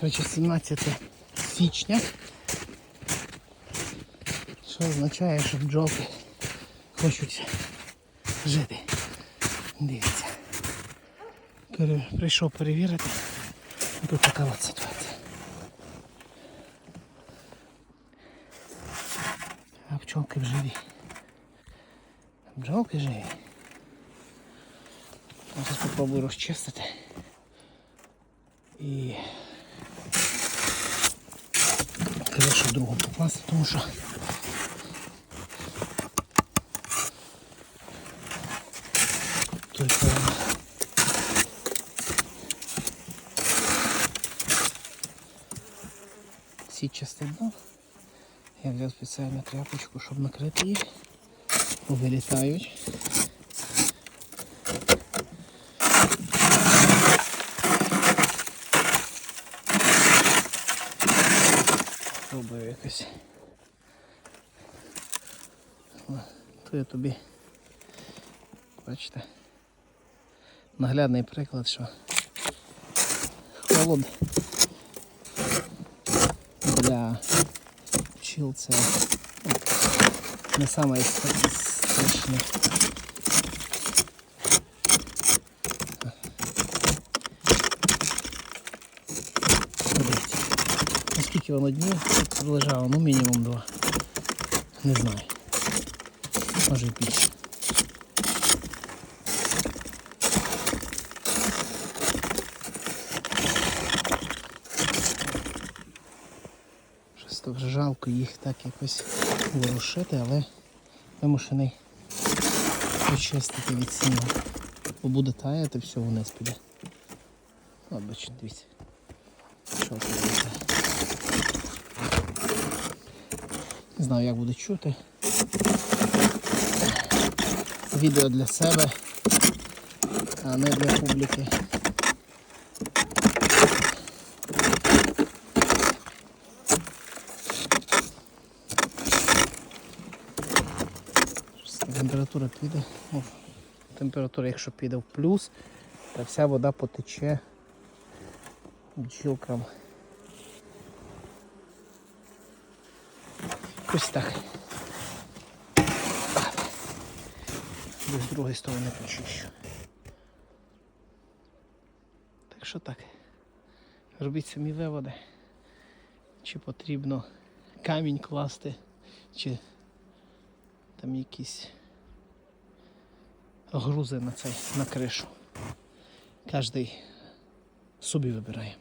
Коротше, 17 січня. Що означає, що бджолки хочуть жити. Дивіться. Пере- Прийшов перевірити. І Тут така от ситуація. А пчолки живі. Бджолки живі. Я зараз спробую розчистити. І кришу другу покласти, тому що тут е, ці частини я взяв спеціальну тряпочку, щоб накрити їх. Вилітають. Пробую якось. То я тобі, бачите, наглядний приклад, що холод для пчіл це ну, не саме страшне. Дивіться. Наскільки воно днів тут лежало? Ну мінімум два. Не знаю. Може і більше. Щось так жалко їх так якось ворушити, але вимушений почистити від снігу. Бо буде таяти, все вниз піде. Бачите, дивіться. Що тут буде? Не знаю, як буде чути. Відео для себе, а не для публіки. Температура піде. О, температура, якщо піде в плюс, то вся вода потече бджілкам. Ось так. З другої сторони почищу. Так що так. Робіть самі виводи. Чи потрібно камінь класти, чи там якісь грузи на цей, на кришу. Кожний собі вибирає.